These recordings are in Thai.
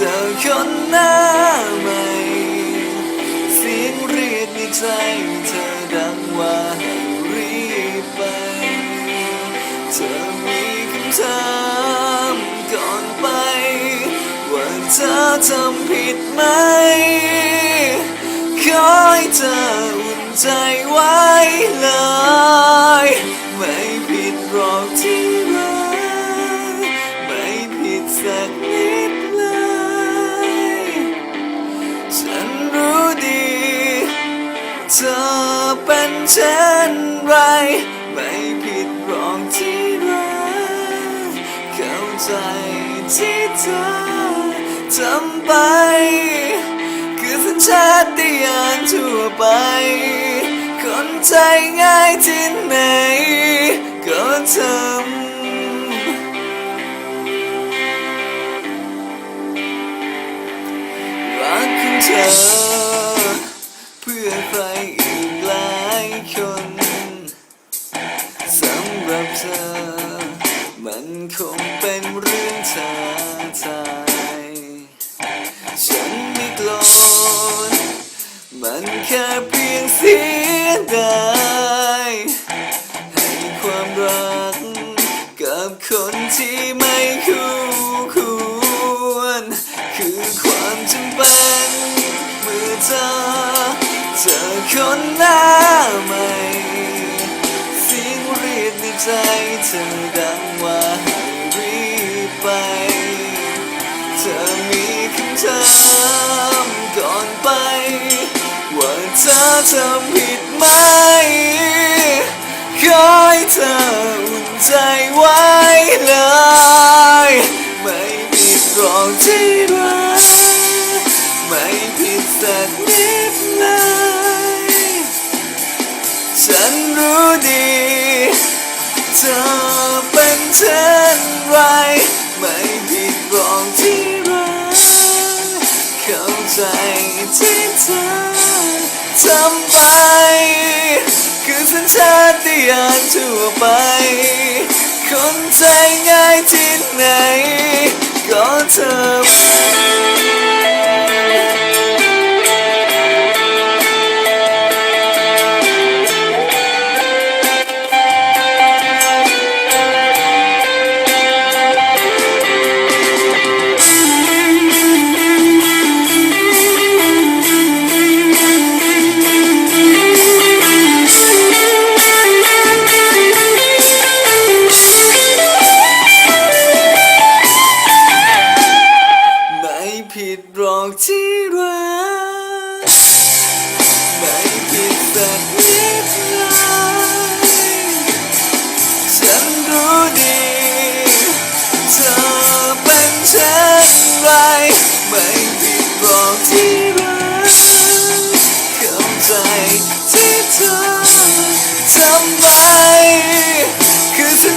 เจอคนหน้าใหม่ เสียงเรียกในใจเธอดังว่าให้รีบไป เธอมีคำถามก่อนไป ว่าเธอทำผิดไหม ขอให้เธออุ่นใจไว้เลย ไม่ผิดหรอกที่ เธอเป็นเช่นไร ไม่ผิดหรอกที่รักเข้าใจที่เธอทำไป คือสัญชาตญาณทั่วไป คนใจง่ายที่ไหนก็ทำรักของเธอ คงเป็นเรื่องท้าทายฉันไม่โกรธมันแค่เพียงเสียดายให้ความรักกับคนที่ไม่คู่ควร คือความจำเป็นเมื่อเธอเจอคนหน้าใหม่ ใจเธอดังว่าให้รีบไป เธอมีคำถามก่อนไป ว่าเธอทำผิดไหมขอให้เธออุ่นใจไว้เลย ไม่ผิดหรอกที่รักไม่ผิดสักนิดเลย ฉันรู้ดี ไรไม่ผิดหรอกที่รักเข้าใจที่เธอทำไป คือสัญชาตญานทั่วไป คนใจง่ายที่ไหน ก็เธอ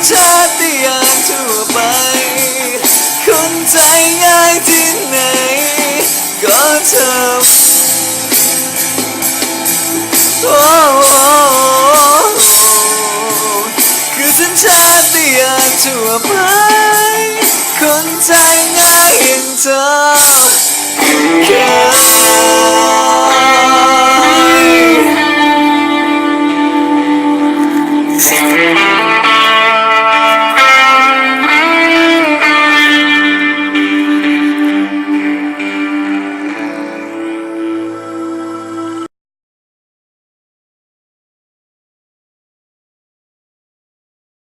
ชาตญาณทั่วไป คนใจง่ายที่ไหน ก็ทำโอ้คือสัญชาตญาณทั่วไป คนใจง่ายอย่างเธอ